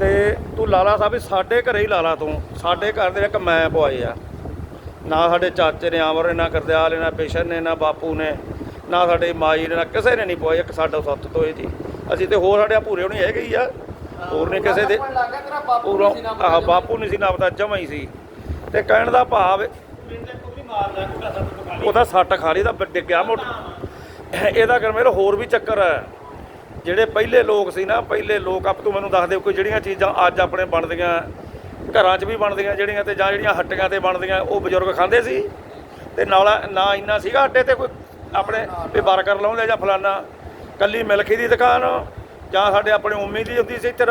ਤੇ ਤੂੰ ਲਾਲਾ ਸਾਹਿਬ ਸਾਡੇ ਘਰੇ ਹੀ ਲਾਲਾ ਤੂੰ। ਸਾਡੇ ਘਰ ਦੇ ਇੱਕ ਮੈਂ ਪਵਾਏ ਆ। ਨਾ ਸਾਡੇ ਚਾਚੇ ਨੇ ਆਮਰ ਨੇ ਨਾ ਕਰਦਿਆਲ ਨੇ, ਨਾ ਪੇਸ਼ਨ ਨੇ, ਨਾ ਬਾਪੂ ਨੇ, ਨਾ ਸਾਡੇ ਮਾਈ ਨੇ, ਨਾ ਕਿਸੇ ਨੇ ਨਹੀਂ ਪਵਾਏ ਇੱਕ ਸਾਡਾ ਸੱਤ ਤੋਏ ਜੀ ਅਸੀਂ ਤੇ ਹੋਰ ਸਾਡੇ ਆ ਭੂਰੇ ਹੋਣੀ ਹੈਗੇ ਹੀ ਆ। ਹੋਰ ਨੇ ਕਿਸੇ ਦੇ ਪੂਰਾ ਸੀ ਆਹ ਬਾਪੂ ਨਹੀਂ ਸੀ ਨਾ ਪਤਾ ਜਮਾ ਹੀ ਸੀ। ਤੇ ਕਹਿਣ ਦਾ ਭਾਵ, ਉਹਦਾ ਸੱਟ ਖਾ ਲਈ ਦਾ ਡਿੱਗਿਆ ਮੋਟ ਇਹਦਾ ਕਰ ਹੋਰ ਵੀ ਚੱਕਰ ਹੈ। ਜਿਹੜੇ ਪਹਿਲੇ ਲੋਕ ਸੀ ਨਾ, ਪਹਿਲੇ ਲੋਕ ਆਪ ਤੂੰ ਮੈਨੂੰ ਦੱਸ ਦਿਓ ਕੋਈ ਜਿਹੜੀਆਂ ਚੀਜ਼ਾਂ ਅੱਜ ਆਪਣੇ ਬਣਦੀਆਂ, ਘਰਾਂ 'ਚ ਵੀ ਬਣਦੀਆਂ ਜਿਹੜੀਆਂ ਤੇ ਜਾਂ ਜਿਹੜੀਆਂ ਹੱਟੀਆਂ ਤੇ ਬਣਦੀਆਂ, ਉਹ ਬਜ਼ੁਰਗ ਖਾਂਦੇ ਸੀ? ਤੇ ਨਾਲ ਨਾ ਇੰਨਾ ਸੀਗਾ ਅੱਡੇ ਤੇ ਕੋਈ ਆਪਣੇ ਵੀ ਬਰਗਰ ਲਾਉਂਦੇ ਜਾਂ ਫਲਾਨਾ, ਕੱਲੀ ਮਿਲਕੀ ਦੀ ਦੁਕਾਨ, ਜਾਂ ਸਾਡੇ ਆਪਣੇ ਉਮੀ ਦੀ ਹੁੰਦੀ ਸੀ ਇੱਧਰ,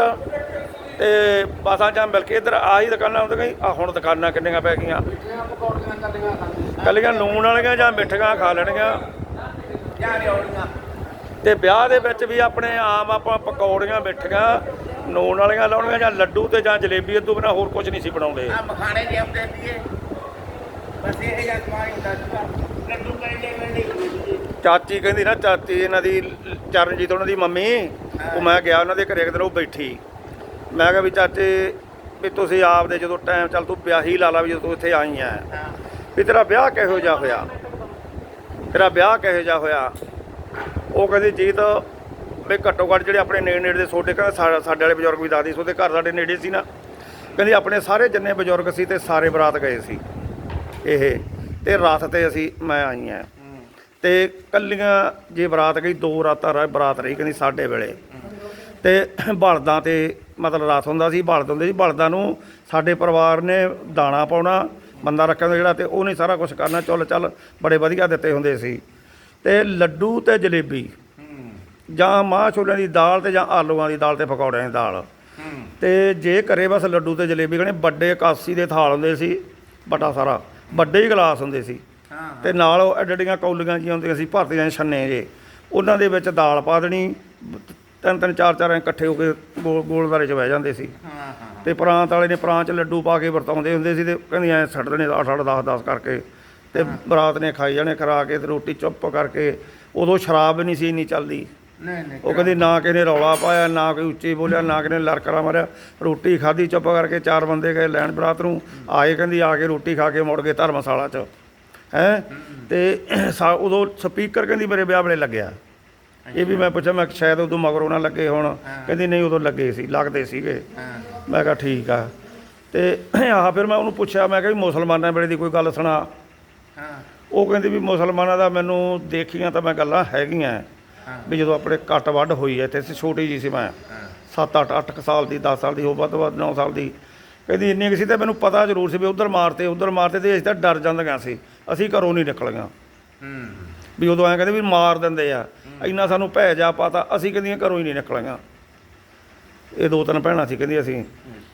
ਤੇ ਬਸਾਂ ਜਾਂ ਮਿਲਕੇ ਇੱਧਰ, ਆਹੀ ਦੁਕਾਨਾਂ ਹੁੰਦੀਆਂ ਆ ਹੁਣ ਦੁਕਾਨਾਂ ਕਿੰਨੀਆਂ ਪੈ ਗਈਆਂ। ਮਿੱਠੀਆਂ ਕੱਲੀਆਂ ਲੂਣ ਵਾਲੀਆਂ ਜਾਂ ਮਿੱਠੀਆਂ ਖਾ ਲੈਣੀਆਂ ਜਾਂ ਰਿਓੜੀਆਂ। ਤੇ ਵਿਆਹ ਦੇ ਵਿੱਚ ਵੀ ਆਪਣੇ ਆਮ ਆਪਾਂ ਪਕੌੜੀਆਂ ਮਿੱਠੀਆਂ ਨੂਣ ਵਾਲੀਆਂ ਲਾਉਣੀਆਂ ਜਾਂ ਲੱਡੂ ਤੇ ਜਾਂ ਜਲੇਬੀ ਇਦੋਂ ਬਿਨਾ ਹੋਰ ਕੁਝ ਨਹੀਂ ਸੀ ਬਣਾਉਂਦੇ। ਆ ਮਖਾਣੇ ਜੇ ਆਉਂਦੇ ਸੀਗੇ ਬਸ ਇਹ ਜਿਹਾ ਸਮਾਨ ਹੀ ਹੁੰਦਾ ਸੀਗਾ। ਲੱਡੂ ਕਹਿੰਦੇ ਕਹਿੰਦੇ ਚਾਚੀ ਕਹਿੰਦੀ ਨਾ ਚਾਚੀ ਇਹਨਾਂ ਦੀ ਚਰਨਜੀਤ ਉਹਨਾਂ ਦੀ ਮੰਮੀ ਉਹ ਮੈਂ ਗਿਆ ਉਹਨਾਂ ਦੇ ਘਰੇ ਇੱਕ ਦਿਨ ਉਹ ਬੈਠੀ। ਮੈਂ ਕਿਹਾ ਵੀ ਚਾਚੇ ਵੀ ਤੁਸੀਂ ਆਪ ਦੇ ਜਦੋਂ ਟਾਈਮ ਚੱਲ ਤੂੰ ਵਿਆਹੀ ਲਾ ਲਾ ਵੀ ਜਦੋਂ ਤੂੰ ਇੱਥੇ ਆਈ ਆ ਵੀ ਤੇਰਾ ਵਿਆਹ ਕਿਹੋ ਜਿਹਾ ਹੋਇਆ? ਤੇਰਾ ਵਿਆਹ ਕਿਹੋ ਜਿਹਾ ਹੋਇਆ? ਉਹ ਕਹਿੰਦੀ ਜੀਤ ਵੀ ਘੱਟੋ ਘੱਟ ਜਿਹੜੇ ਆਪਣੇ ਨੇੜੇ ਨੇੜੇ ਦੇ ਛੋਟੇ ਕਹਿੰਦੇ ਸਾਡੇ ਵਾਲੇ ਬਜ਼ੁਰਗ ਵੀ ਦਾਦੀ ਸੀ ਉਹਦੇ ਘਰ ਸਾਡੇ ਨੇੜੇ ਸੀ ਨਾ। ਕਹਿੰਦੀ ਆਪਣੇ ਸਾਰੇ ਜਿੰਨੇ ਬਜ਼ੁਰਗ ਸੀ ਤੇ ਸਾਰੇ ਬਰਾਤ ਗਏ ਸੀ। ਇਹ, ਤੇ ਰਾਤ ਤੇ ਅਸੀਂ, ਮੈਂ ਆਈ ਆ। ਤੇ ਕੱਲੀਆਂ ਜੇ ਬਰਾਤ ਗਈ, ਦੋ ਰਾਤਾਂ ਰਹਿ ਬਰਾਤ ਰਹੀ ਕਹਿੰਦੀ ਸਾਡੇ ਵੇਲੇ। ਤੇ ਬਲਦਾਂ ਤੇ ਮਤਲਬ ਰਾਤ ਹੁੰਦਾ ਸੀ, ਬਲਦ ਹੁੰਦੇ ਸੀ, ਬਲਦਾਂ ਨੂੰ ਸਾਡੇ ਪਰਿਵਾਰ ਨੇ ਦਾਣਾ ਪਾਉਣਾ, ਬੰਦਾ ਰੱਖਿਆ ਹੁੰਦਾ ਜਿਹੜਾ ਤੇ ਉਹਨੇ ਸਾਰਾ ਕੁਝ ਕਰਨਾ ਚੱਲ ਚੱਲ ਬੜੇ ਵਧੀਆ ਦਿੱਤੇ ਹੁੰਦੇ ਸੀ। ਤੇ ਲੱਡੂ ਤੇ ਜਲੇਬੀ। ਜਾਂ ਮਾਂ ਛੋਲਿਆਂ ਦੀ ਦਾਲ ਤੇ ਜਾਂ ਆਲੂਆਂ ਦੀ ਦਾਲ ਤੇ ਪਕੌੜਿਆਂ ਦੀ ਦਾਲ। ਤੇ ਜੇ ਘਰੇ ਬਸ ਲੱਡੂ ਤੇ ਜਲੇਬੀ ਕਹਿੰਦੇ ਵੱਡੇ 81 ਦੇ ਥਾਲ ਹੁੰਦੇ ਸੀ ਬਟਾ ਸਾਰਾ, ਵੱਡੇ ਹੀ ਗਲਾਸ ਹੁੰਦੇ ਸੀ। ਹਾਂ ਤੇ ਨਾਲ ਉਹ ਐਡਡੀਆਂ ਕੌਲੀਆਂ ਜੀਆਂ ਹੁੰਦੀਆਂ ਸੀ ਭਰਤੀਆਂ ਛੰਨੇ ਜੇ, ਉਹਨਾਂ ਦੇ ਵਿੱਚ ਦਾਲ ਪਾ ਦੇਣੀ, ਤਿੰਨ ਤਿੰਨ, ਚਾਰ ਚਾਰ ਐਂ ਇਕੱਠੇ ਹੋ ਕੇ ਗੋਲ, ਗੋਲਦਾਰੇ 'ਚ ਬਹਿ ਜਾਂਦੇ ਸੀ। ਹਾਂ ਹਾਂ ਤੇ ਪ੍ਰਾਂਤ ਵਾਲੇ ਨੇ ਪ੍ਰਾਂਤ 'ਚ ਲੱਡੂ ਪਾ ਕੇ ਵਰਤਾਉਂਦੇ ਹੁੰਦੇ ਸੀ ਤੇ ਕਹਿੰਦੀ ਐ ਛੱਡ ਦੇਣੇ 8 8 10 10 ਕਰਕੇ ਤੇ ਬਰਾਤ ਨੇ ਖਾਈ ਜਾਣੇ ਖਰਾ ਕੇ ਤੇ ਰੋਟੀ ਚੁੱਪ ਕਰਕੇ ਉਦੋਂ ਸ਼ਰਾਬ ਨਹੀਂ ਸੀ ਇੰਨੀ ਚੱਲਦੀ। ਨਹੀਂ ਨਹੀਂ ਉਹ ਕਹਿੰਦੀ ਨਾ ਕਿਸੇ ਨੇ ਰੌਲਾ ਪਾਇਆ ਨਾ ਕੋਈ ਉੱਚੀ ਬੋਲਿਆ ਨਾ ਕਿਸੇ ਨੇ ਲੜਕਰਾ ਮਾਰਿਆ। ਰੋਟੀ ਖਾਧੀ ਚੁੱਪ ਕਰਕੇ ਚਾਰ ਬੰਦੇ ਗਏ ਲੈਣ ਬਰਾਤ ਨੂੰ। ਆਏ ਕਹਿੰਦੀ ਆ ਕੇ ਰੋਟੀ ਖਾ ਕੇ ਮੁੜ ਗਏ ਧਰਮਸ਼ਾਲਾ 'ਚ। ਹੈ? ਤੇ ਉਦੋਂ ਸਪੀਕਰ ਕਹਿੰਦੀ ਮੇਰੇ ਵਿਆਹ ਵੇਲੇ ਲੱਗਿਆ। ਇਹ ਵੀ ਮੈਂ ਪੁੱਛਿਆ ਮੈਂ ਸ਼ਾਇਦ ਉਦੋਂ ਮਗਰੋਂ ਨਾ ਲੱਗੇ ਹੁਣ। ਕਹਿੰਦੀ ਨਹੀਂ ਉਦੋਂ ਲੱਗੇ ਸੀ ਲੱਗਦੇ ਸੀਗੇ। ਮੈਂ ਕਿਹਾ ਠੀਕ ਆ। ਤੇ ਆਹ ਫਿਰ ਮੈਂ ਉਹਨੂੰ ਪੁੱਛਿਆ ਮੈਂ ਕਿਹਾ ਵੀ ਮੁਸਲਮਾਨਾਂ ਵੇਲੇ ਦੀ ਕੋਈ ਗੱਲ ਸੁਣਾ। ਉਹ ਕਹਿੰਦੀ ਵੀ ਮੁਸਲਮਾਨਾਂ ਦਾ ਮੈਨੂੰ ਦੇਖੀਆਂ ਤਾਂ ਮੈਂ ਗੱਲਾਂ ਹੈਗੀਆਂ। ਵੀ ਜਦੋਂ ਆਪਣੇ ਕੱਟ ਵੱਢ ਹੋਈ ਹੈ ਤੇ ਅਸੀਂ ਛੋਟੀ ਜੀ ਸੀ ਮੈਂ। ਹਾਂ। 7 8 8 ਸਾਲ ਦੀ 10 ਸਾਲ ਦੀ ਹੋ ਵੱਧ ਤੋਂ ਵੱਧ 9 ਸਾਲ ਦੀ। ਕਹਿੰਦੀ ਇੰਨੀ ਕੁ ਸੀ ਤੇ ਮੈਨੂੰ ਪਤਾ ਜ਼ਰੂਰ ਸੀ ਵੀ ਉਧਰ ਮਾਰਤੇ ਉਧਰ ਮਾਰਤੇ ਤੇ ਅਸੀਂ ਤਾਂ ਡਰ ਜਾਂਦੀਆਂ ਸੀ। ਅਸੀਂ ਘਰੋਂ ਨਹੀਂ ਨਿਕਲੀਆਂ। ਹੂੰ। ਵੀ ਉਦੋਂ ਐਂ ਕਹਿੰਦੇ ਵੀ ਮਾਰ ਦਿੰਦੇ ਆ। ਇੰਨਾ ਸਾਨੂੰ ਭੈ ਜਾ ਪਤਾ ਅਸੀਂ ਕਹਿੰਦੀਆਂ ਘਰੋਂ ਹੀ ਨਹੀਂ ਨਿਕਲੀਆਂ। ਇਹ ਦੋ ਤਿੰਨ ਭੈਣਾਂ ਸੀ ਕਹਿੰਦੀ ਅਸੀਂ।